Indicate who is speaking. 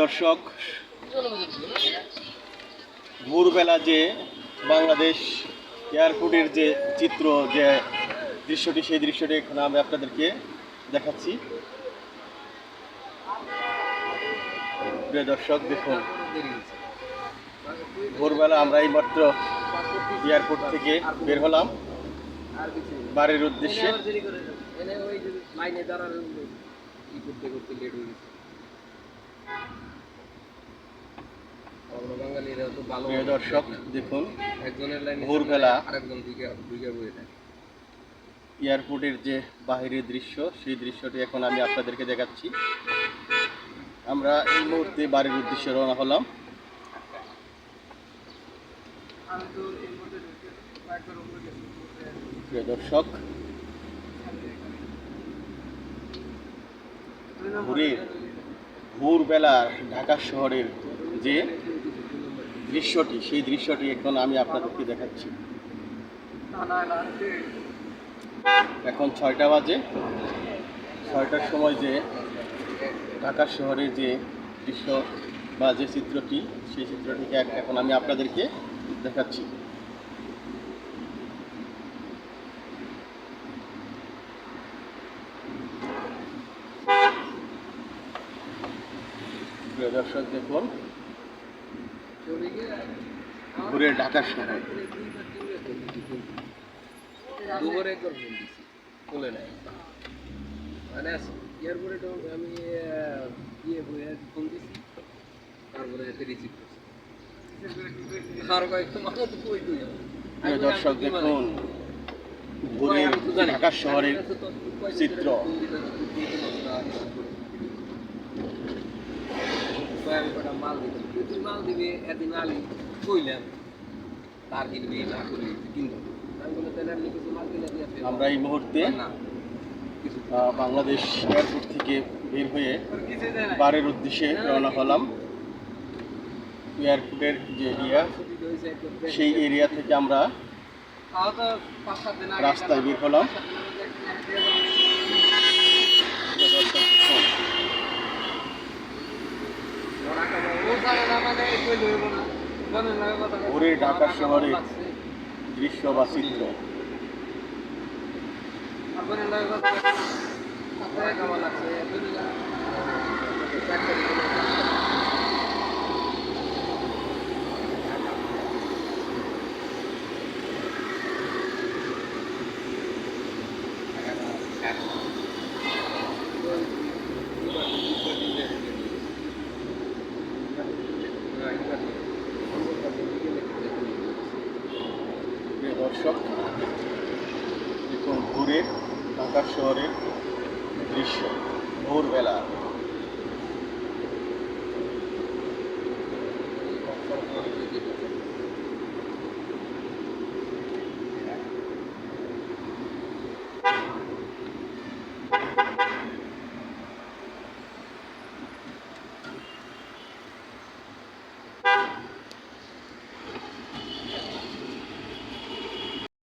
Speaker 1: দর্শক, ভোরবেলা যে বাংলাদেশ এয়ারপোর্টের যে চিত্র, যে দৃশ্যটি, সেই দৃশ্যটি এখন আমি আপনাদেরকে দেখাচ্ছি। প্রিয় দর্শক, দেখুন, ভোরবেলা আমরা এই মাত্র এয়ারপোর্ট থেকে বের হলাম। বাড়ির উদ্দেশ্যে।
Speaker 2: ই করতে করতে লেট হয়ে গেছে। বাঙালিরা তো ভালো
Speaker 1: দর্শক দেখুন
Speaker 2: একজনের লাইনে
Speaker 1: ভোরবেলা
Speaker 2: আরেকজন দিকে দুইটা বয়ে থাকে
Speaker 1: এয়ারপোর্টের যে বাহিরের দৃশ্য সেই দৃশ্যটি এখন আমি আপনাদেরকে দেখাচ্ছি। আমরা এই মুহূর্তে বাড়ির উদ্দেশ্যে রওনা হলাম। প্রিয় দর্শক ভোরের, ভোরবেলা ঢাকা শহরের যে দৃশ্যটি, সেই দৃশ্যটি এখন আমি আপনাদেরকে দেখাচ্ছি। এখন ছয়টা বাজে। ছয়টার সময় যে ঢাকা শহরের যে দৃশ্য বা যে চিত্রটি, সেই চিত্রটিকে এখন আমি আপনাদেরকে দেখাচ্ছি। প্রিয় দর্শক দেখুন। ঘুরে ঢাকা শহর।
Speaker 2: দুবার একবার ফোন দিছি বলে নাই। মানে এয়ারপোর্টে তো আমি ইয়ে ফোন দিছি তারপরে এতে রিসিভ করছি। আর কয়েকটা মানুষ তো কই তুই
Speaker 1: প্রিয় দর্শক দেখুন ভোরের ঢাকা শহরের চিত্র।
Speaker 2: মাল দিতে তুই মাল দিবি এদিন আলি কইলাম তার কিনবি না করি কিনবো। আমি বলে তাহলে আপনি কিছু মাল কিনে দিয়ে
Speaker 1: আমরা এই মুহূর্তে
Speaker 2: না
Speaker 1: বাংলাদেশ এয়ারপোর্ট থেকে বের হয়ে বারের উদ্দেশ্যে রওনা হলাম। এয়ারপোর্টের যে এরিয়া সেই এরিয়া থেকে আমরা রাস্তায় বের হলাম প্রিয় দর্শক দেখুন, ভোরে ঢাকা শহরে দৃশ্য বা চিত্র। প্রিয় দর্শক দেখুন ভোরের ঢাকা শহরের দৃশ্য ভোরবেলা।